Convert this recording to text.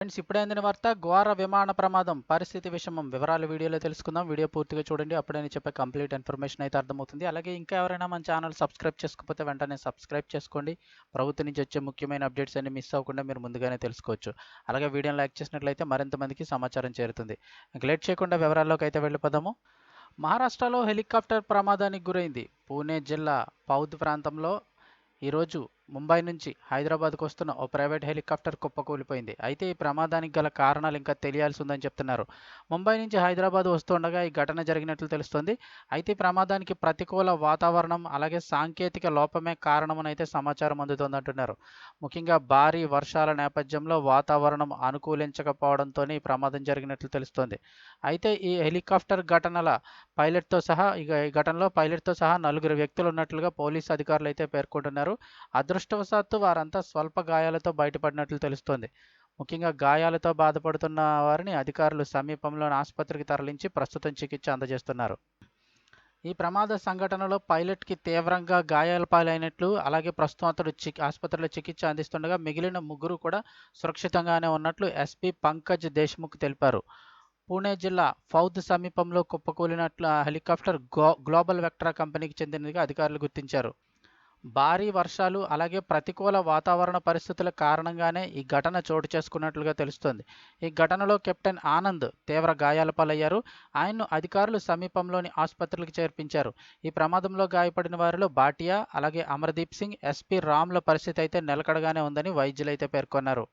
Friends ఇప్పుడే అందిన వార్త ఘోర విమాన ప్రమాదం పరిస్థితి విషమం. వివరాలు వీడియోలో తెలుసుకుందాం. వీడియో పూర్తిగా చూడండి. అప్పుడే నేను చెప్పే కంప్లీట్ ఇన్ఫర్మేషన్ అయితే అర్థమవుతుంది. అలాగే ఇంకా ఎవరైనా మన ఛానల్ సబ్స్క్రైబ్ చేసుకోకపోతే వెంటనే సబ్స్క్రైబ్ చేసుకోండి. ప్రభుత్వం నుంచి వచ్చే ముఖ్యమైన అప్డేట్స్ అన్ని మిస్ అవ్వకుండా మీరు ముందుగానే తెలుసుకోవచ్చు. అలాగే వీడియోని లైక్ చేసినట్లయితే మరింత మందికి సమాచారం చేరుతుంది. లేట్ చేయకుండా వివరాల్లోకి అయితే వెళ్ళిపోదాము. మహారాష్ట్రలో హెలికాప్టర్ ప్రమాదానికి గురైంది. పూణే జిల్లా పౌద్ ప్రాంతంలో ఈరోజు ముంబై నుంచి హైదరాబాద్కు వస్తున్న ఓ ప్రైవేట్ హెలికాప్టర్ కుప్పకూలిపోయింది. అయితే ఈ ప్రమాదానికి గల కారణాలు ఇంకా తెలియాల్సి ఉందని చెప్తున్నారు. ముంబై నుంచి హైదరాబాద్ వస్తుండగా ఈ ఘటన జరిగినట్లు తెలుస్తోంది. అయితే ఈ ప్రమాదానికి ప్రతికూల వాతావరణం అలాగే సాంకేతిక లోపమే కారణమని అయితే సమాచారం అందుతోంది అంటున్నారు ముఖ్యంగా భారీ వర్షాల నేపథ్యంలో వాతావరణం అనుకూలించకపోవడంతో ఈ ప్రమాదం జరిగినట్లు తెలుస్తోంది. అయితే ఈ హెలికాప్టర్ ఘటనల పైలట్తో సహా ఈ ఘటనలో పైలట్తో సహా నలుగురు వ్యక్తులు ఉన్నట్లుగా పోలీసు అధికారులు అయితే పేర్కొంటున్నారు దురదృష్టవశాత్తు వారంతా స్వల్ప గాయాలతో బయటపడినట్లు తెలుస్తోంది. ముఖ్యంగా గాయాలతో బాధపడుతున్న వారిని అధికారులు సమీపంలోని ఆసుపత్రికి తరలించి ప్రస్తుతం చికిత్స అందజేస్తున్నారు. ఈ ప్రమాద సంఘటనలో పైలట్కి తీవ్రంగా గాయాల పాలైనట్లు అలాగే ప్రస్తుతం అతడు చి ఆసుపత్రిలో చికిత్స అందిస్తుండగా మిగిలిన ముగ్గురు కూడా సురక్షితంగానే ఉన్నట్లు ఎస్పీ పంకజ్ దేశ్ముఖ్ తెలిపారు. పూణే జిల్లా ఫౌద్ సమీపంలో కుప్పకూలినట్లు హెలికాప్టర్ గో గ్లోబల్ వెక్ట్రా కంపెనీకి చెందినదిగా అధికారులు గుర్తించారు. భారీ వర్షాలు అలాగే ప్రతికూల వాతావరణ పరిస్థితుల కారణంగానే ఈ ఘటన చోటు చేసుకున్నట్లుగా తెలుస్తోంది. ఈ ఘటనలో కెప్టెన్ ఆనంద్ తీవ్ర గాయాల పాలయ్యారు. ఆయన్ను అధికారులు సమీపంలోని ఆసుపత్రికి చేర్పించారు. ఈ ప్రమాదంలో గాయపడిన వారిలో బాటియా అలాగే అమర్దీప్ సింగ్ ఎస్పీ రామ్ల పరిస్థితి అయితే నిలకడగానే ఉందని వైద్యులైతే పేర్కొన్నారు.